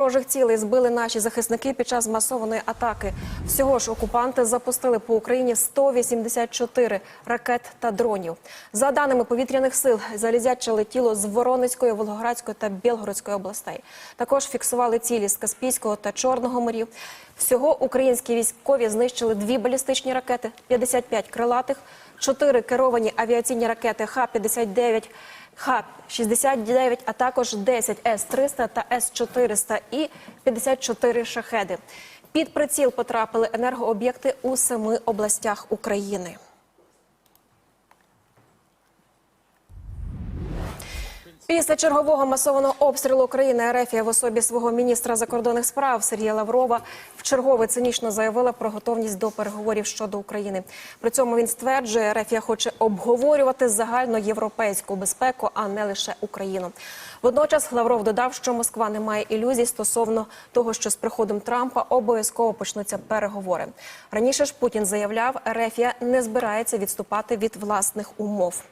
Ворожих цілей збили наші захисники під час масованої атаки. Всього ж окупанти запустили по Україні 184 ракет та дронів. За даними повітряних сил, залізяче летіло з Воронезької, Волгоградської та Білгородської областей. Також фіксували цілі з Каспійського та Чорного морів. Всього українські військові знищили дві балістичні ракети, 55 крилатих, 4 керовані авіаційні ракети Х-59, Х-69, а також 10 С-300 та С-400 і 54 шахеди. Під приціл потрапили енергооб'єкти у семи областях України. Після чергового масованого обстрілу України Ерефія в особі свого міністра закордонних справ Сергія Лаврова вчергове цинічно заявила про готовність до переговорів щодо України. При цьому він стверджує, Ерефія хоче обговорювати загальноєвропейську безпеку, а не лише Україну. Водночас Лавров додав, що Москва не має ілюзій стосовно того, що з приходом Трампа обов'язково почнуться переговори. Раніше ж Путін заявляв, Ерефія не збирається відступати від власних умов.